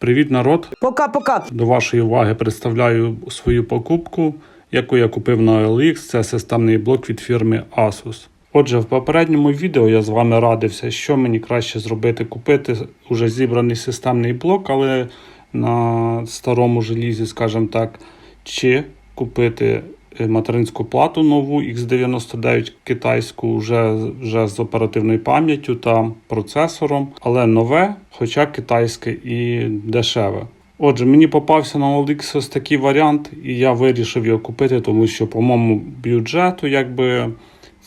Привіт, народ! Пока-пока. До вашої уваги представляю свою покупку, яку я купив на OLX. Це системний блок від фірми Asus. Отже, в попередньому відео я з вами радився, що мені краще зробити, купити уже зібраний системний блок, але на старому желізі, скажімо так, чи купити материнську плату нову X99 китайську вже, вже з оперативною пам'яттю та процесором, але нове, хоча китайське і дешеве. Отже, мені попався на OLX такий варіант, і я вирішив його купити, тому що по моєму бюджету якби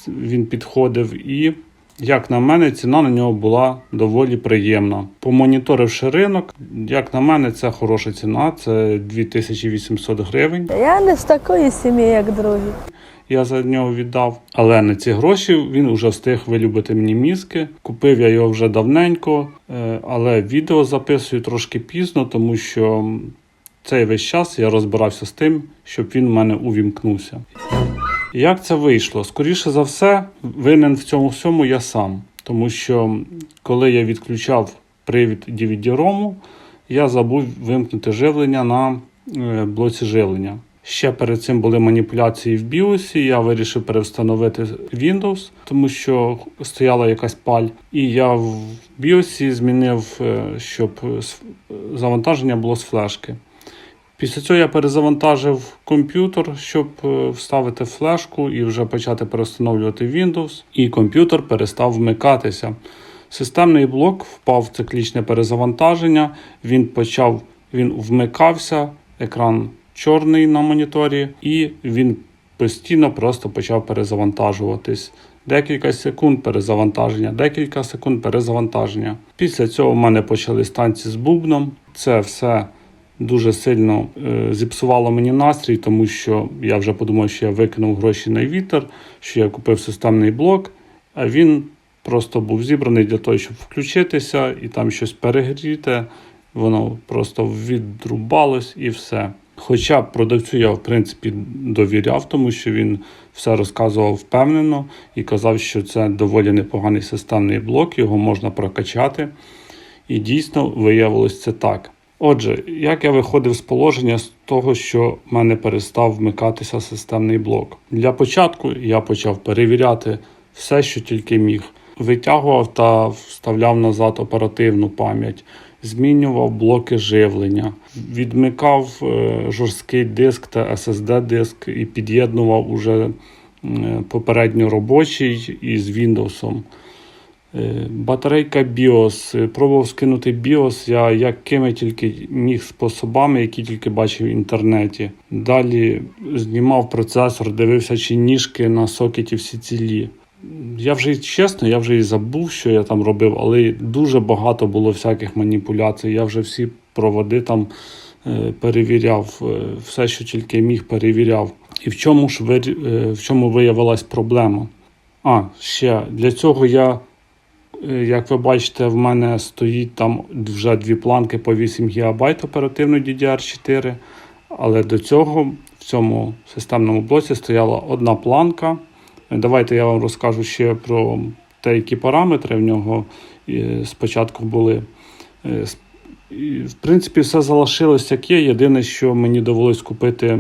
він підходив і. Як на мене, ціна на нього була доволі приємна. Помоніторивши ринок, як на мене, це хороша ціна, це 2800 гривень. Я не з такої сім'ї, як другі. Я за нього віддав. Але на ці гроші він вже встиг вилюбити мені мізки. Купив я його вже давненько, е, але відео записую трошки пізно, тому що цей весь час я розбирався з тим, щоб він в мене увімкнувся. Як це вийшло? Скоріше за все, винен в цьому всьому я сам. Тому що коли я відключав привід DVD-ROM, я забув вимкнути живлення на е, блоці живлення. Ще перед цим були маніпуляції в BIOS, я вирішив перевстановити Windows, тому що стояла якась паль. І я в BIOS змінив, е, щоб завантаження було з флешки. Після цього я перезавантажив комп'ютер, щоб е, вставити флешку і вже почати перестановлювати Windows, і комп'ютер перестав вмикатися. Системний блок впав в циклічне перезавантаження, він почав, він вмикався, екран чорний на моніторі, і він постійно просто почав перезавантажуватись. Декілька секунд перезавантаження, декілька секунд перезавантаження. Після цього в мене почали станції з бубном. Це все дуже сильно е, зіпсувало мені настрій, тому що я вже подумав, що я викинув гроші на вітер, що я купив системний блок, а він просто був зібраний для того, щоб включитися і там щось перегріти. Воно просто відрубалось і все. Хоча продавцю я, в принципі, довіряв, тому що він все розказував впевнено і казав, що це доволі непоганий системний блок, його можна прокачати. І дійсно виявилось це так. Отже, як я виходив з положення з того, що в мене перестав вмикатися системний блок. Для початку я почав перевіряти все, що тільки міг. Витягував та вставляв назад оперативну пам'ять, змінював блоки живлення, відмикав е, жорсткий диск та SSD диск і під'єднував уже е, попередньо робочий із Windows. Е, Батарейка BIOS. Е, Пробував скинути BIOS я якими тільки міг способами, які тільки бачив в інтернеті. Далі знімав процесор, дивився, чи ніжки на сокеті всі цілі. Я вже чесно, я вже і забув, що я там робив, але дуже багато було всяких маніпуляцій. Я вже всі проводи там е, перевіряв, все, що тільки міг, перевіряв. І в чому ж в чому виявилась проблема? А, ще для цього я Як ви бачите, в мене стоїть там вже дві планки по 8 ГБ оперативної DDR4, але до цього в цьому системному блоці стояла одна планка. Е, Давайте я вам розкажу ще про те, які параметри в нього е, спочатку були. Е, В принципі, все залишилось як є. Єдине, що мені довелось купити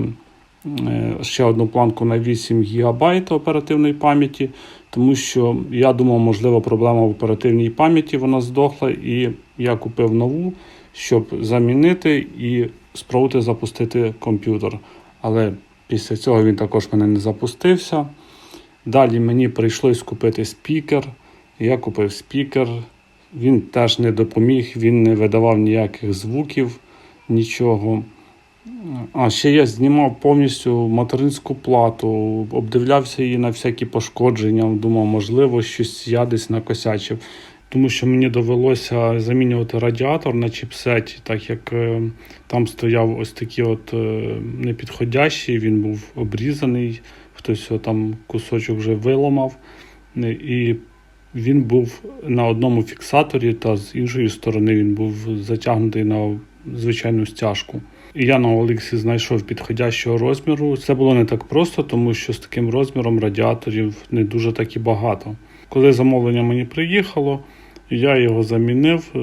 е, ще одну планку на 8 ГБ оперативної пам'яті, тому що я думав, можливо, проблема в оперативній пам'яті вона здохла, і я купив нову, щоб замінити і спробувати запустити комп'ютер. Але після цього він також мене не запустився. Далі мені прийшлось купити спікер. Я купив спікер. Він теж не допоміг, він не видавав ніяких звуків, нічого. А ще я знімав повністю материнську плату, обдивлявся її на всякі пошкодження. Думав, можливо, щось я десь накосячив. Тому що мені довелося замінювати радіатор на чіпсеті, так як е, там стояв ось такий от е, непідходящий, він був обрізаний, хтось його там кусочок вже виламав. Е, І він був на одному фіксаторі, та з іншої сторони він був затягнутий на звичайну стяжку. Я на Олексі знайшов підходящого розміру. Це було не так просто, тому що з таким розміром радіаторів не дуже так і багато. Коли замовлення мені приїхало, Я його замінив,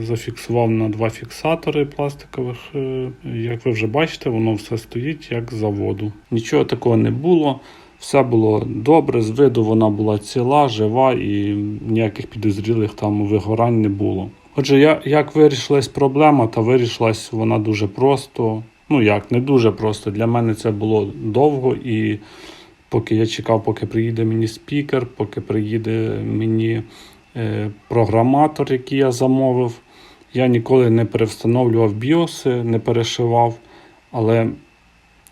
зафіксував на два фіксатори пластикових. Е, Як ви вже бачите, воно все стоїть як заводу. Нічого такого не було. Все було добре, з виду вона була ціла, жива і ніяких підозрілих там вигорань не було. Отже, як вирішилась проблема, та вирішилась вона дуже просто. Ну як, не дуже просто. Для мене це було довго і поки я чекав, поки приїде мені спікер, поки приїде мені е, програматор, який я замовив. Я ніколи не перевстановлював біоси, не перешивав, але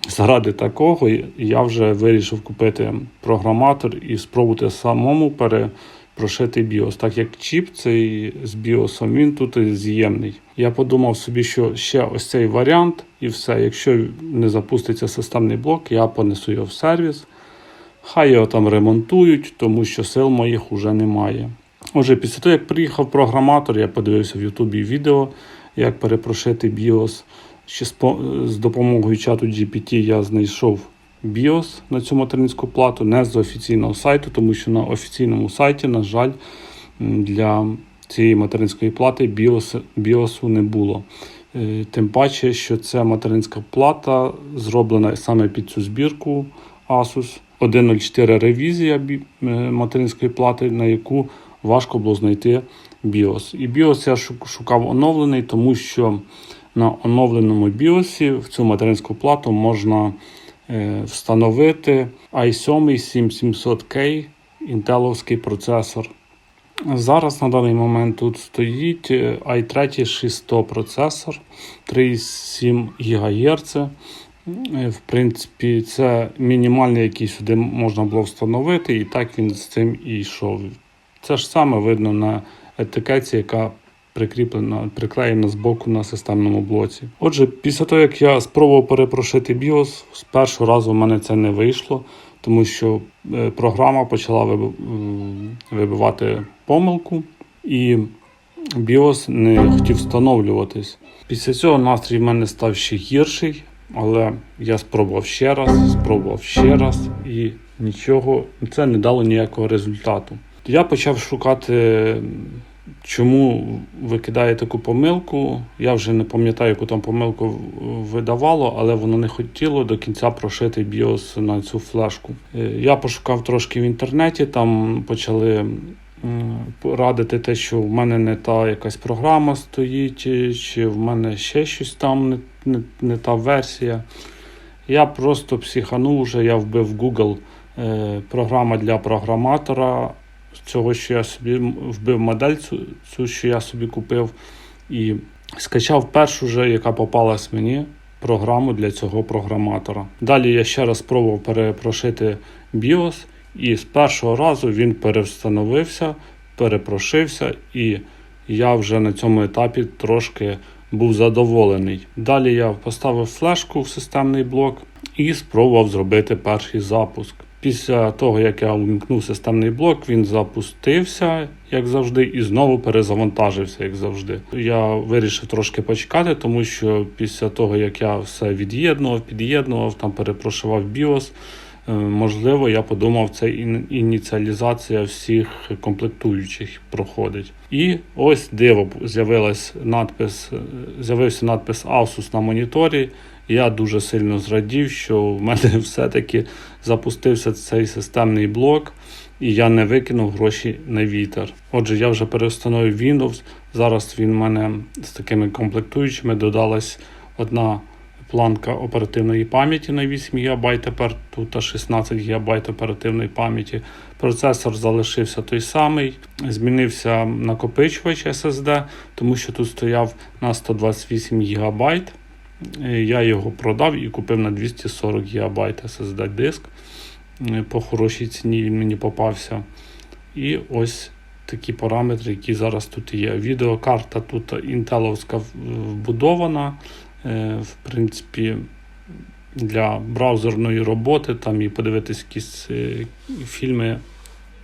заради такого я вже вирішив купити програматор і спробувати самому перепрошити біос. Так як чіп цей з біосом, він тут з'ємний. Я подумав собі, що ще ось цей варіант, і все. Якщо не запуститься системний блок, я понесу його в сервіс. Хай його там ремонтують, тому що сил моїх уже немає. Отже, після того, як приїхав програматор, я подивився в Ютубі відео, як перепрошити BIOS. Ще з допомогою чату GPT я знайшов BIOS на цю материнську плату, не з офіційного сайту, тому що на офіційному сайті, на жаль, для цієї материнської плати BIOS, BIOS не було. Е, Тим паче, що ця материнська плата зроблена саме під цю збірку Asus. 1.04 ревізія е, материнської плати, на яку важко було знайти BIOS. І BIOS я шукав оновлений, тому що на оновленому BIOS в цю материнську плату можна встановити i7 7700K інтеловський процесор. Зараз на даний момент тут стоїть е, i3 600 процесор 3,7 ГГц. Е, В принципі, це мінімальний, який сюди можна було встановити, і так він з цим і йшов. Це ж саме видно на етикетці, яка прикріплена, приклеєна з боку на системному блоці. Отже, після того, як я спробував перепрошити BIOS, з першого разу в мене це не вийшло, тому що е, програма почала вибивати помилку, і BIOS не хотів встановлюватись. Після цього настрій в мене став ще гірший, але я спробував ще раз, спробував ще раз, і нічого, це не дало ніякого результату. Я почав шукати, чому викидає таку помилку. Я вже не пам'ятаю, яку там помилку видавало, але воно не хотіло до кінця прошити BIOS на цю флешку. Е, Я пошукав трошки в інтернеті, там почали радити те, що в мене не та якась програма стоїть, чи- чи в мене ще щось там не, не, не та версія. Я просто психанув вже, я вбив Google е, програма для програматора. Цього, що я собі вбив модель, цю, цю, що я собі купив, і скачав першу, вже, яка попалась мені, програму для цього програматора. Далі я ще раз спробував перепрошити BIOS, і з першого разу він перевстановився, перепрошився, і я вже на цьому етапі трошки був задоволений. Далі я поставив флешку в системний блок і спробував зробити перший запуск. Після того, як я увімкнув системний блок, він запустився, як завжди, і знову перезавантажився, як завжди. Я вирішив трошки почекати, тому що після того, як я все від'єднував, під'єднував, там перепрошував BIOS, можливо, я подумав, це ініціалізація всіх комплектуючих проходить. І ось диво з'явилась надпис, е, з'явився надпис Asus на моніторі. Я дуже сильно зрадів, що в мене все-таки запустився цей системний блок, і я не викинув гроші на вітер. Отже, я вже переустановив Windows. Зараз він в мене з такими комплектуючими додалась одна планка оперативної пам'яті на 8 ГБ, тепер тут 16 ГБ оперативної пам'яті. Процесор залишився той самий, змінився накопичувач SSD, тому що тут стояв на 128 ГБ. Е, Я його продав і купив на 240 ГБ SSD диск. Е, По хорошій ціні він мені попався. І ось такі параметри, які зараз тут є. Відеокарта тут інтеловська вбудована. Е, В принципі, для браузерної роботи там і подивитись якісь е, фільми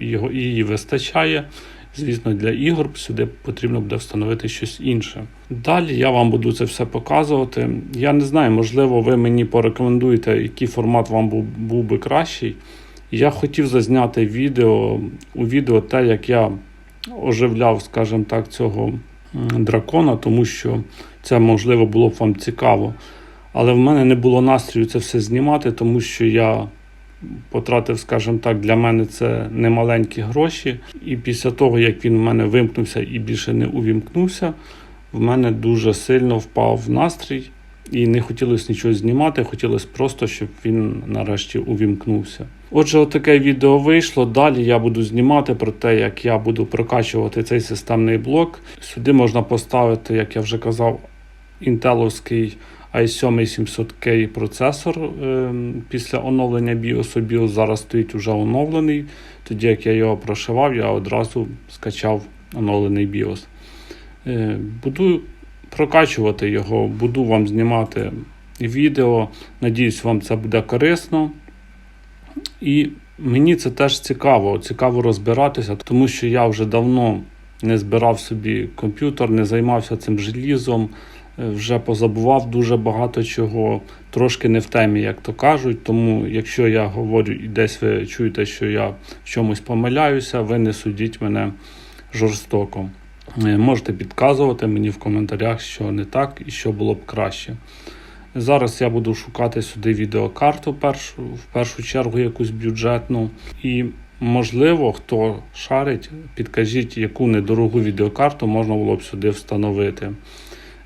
його, її вистачає. Звісно, для ігор сюди потрібно буде встановити щось інше. Далі я вам буду це все показувати. Я не знаю, можливо, ви мені порекомендуєте, який формат вам був, був би кращий. Я хотів зазняти відео у відео те, як я оживляв, скажімо так, цього дракона, тому що це можливо було б вам цікаво. Але в мене не було настрою це все знімати, тому що я потратив, скажімо так, для мене це немаленькі гроші. І після того, як він в мене вимкнувся і більше не увімкнувся, в мене дуже сильно впав настрій. І не хотілося нічого знімати, хотілося просто, щоб він нарешті увімкнувся. Отже, отаке відео вийшло. Далі я буду знімати про те, як я буду прокачувати цей системний блок. Сюди можна поставити, як я вже казав, інтеловський i7 700K процесор е, після оновлення BIOS. BIOS зараз стоїть уже оновлений. Тоді як я його прошивав, я одразу скачав оновлений BIOS. Е, буду прокачувати його, буду вам знімати відео. Надіюсь, вам це буде корисно. І мені це теж цікаво, цікаво розбиратися, тому що я вже давно не збирав собі комп'ютер, не займався цим желізом, е, вже позабував дуже багато чого, трошки не в темі, як то кажуть. Тому, якщо я говорю і десь ви чуєте, що я в чомусь помиляюся, ви не судіть мене жорстоко. Е, Можете підказувати мені в коментарях, що не так і що було б краще. Зараз я буду шукати сюди відеокарту першу, в першу чергу якусь бюджетну. І, можливо, хто шарить, підкажіть, яку недорогу відеокарту можна було б сюди встановити.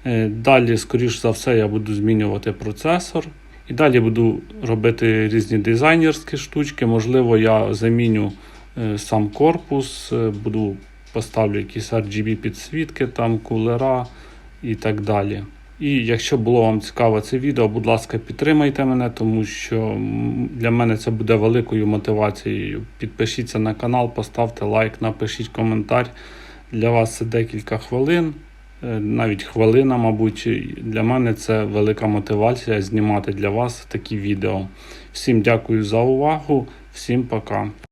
Е, Далі, скоріш за все, я буду змінювати процесор. І далі буду робити різні дизайнерські штучки. Можливо, я заміню е, сам корпус, е, буду поставлю якісь RGB підсвітки, там кулера і так далі. І якщо було вам цікаво це відео, будь ласка, підтримайте мене, тому що для мене це буде великою мотивацією. Підпишіться на канал, поставте лайк, напишіть коментар. Для вас це декілька хвилин, е, навіть хвилина, мабуть. Для мене це велика мотивація знімати для вас такі відео. Всім дякую за увагу, всім пока.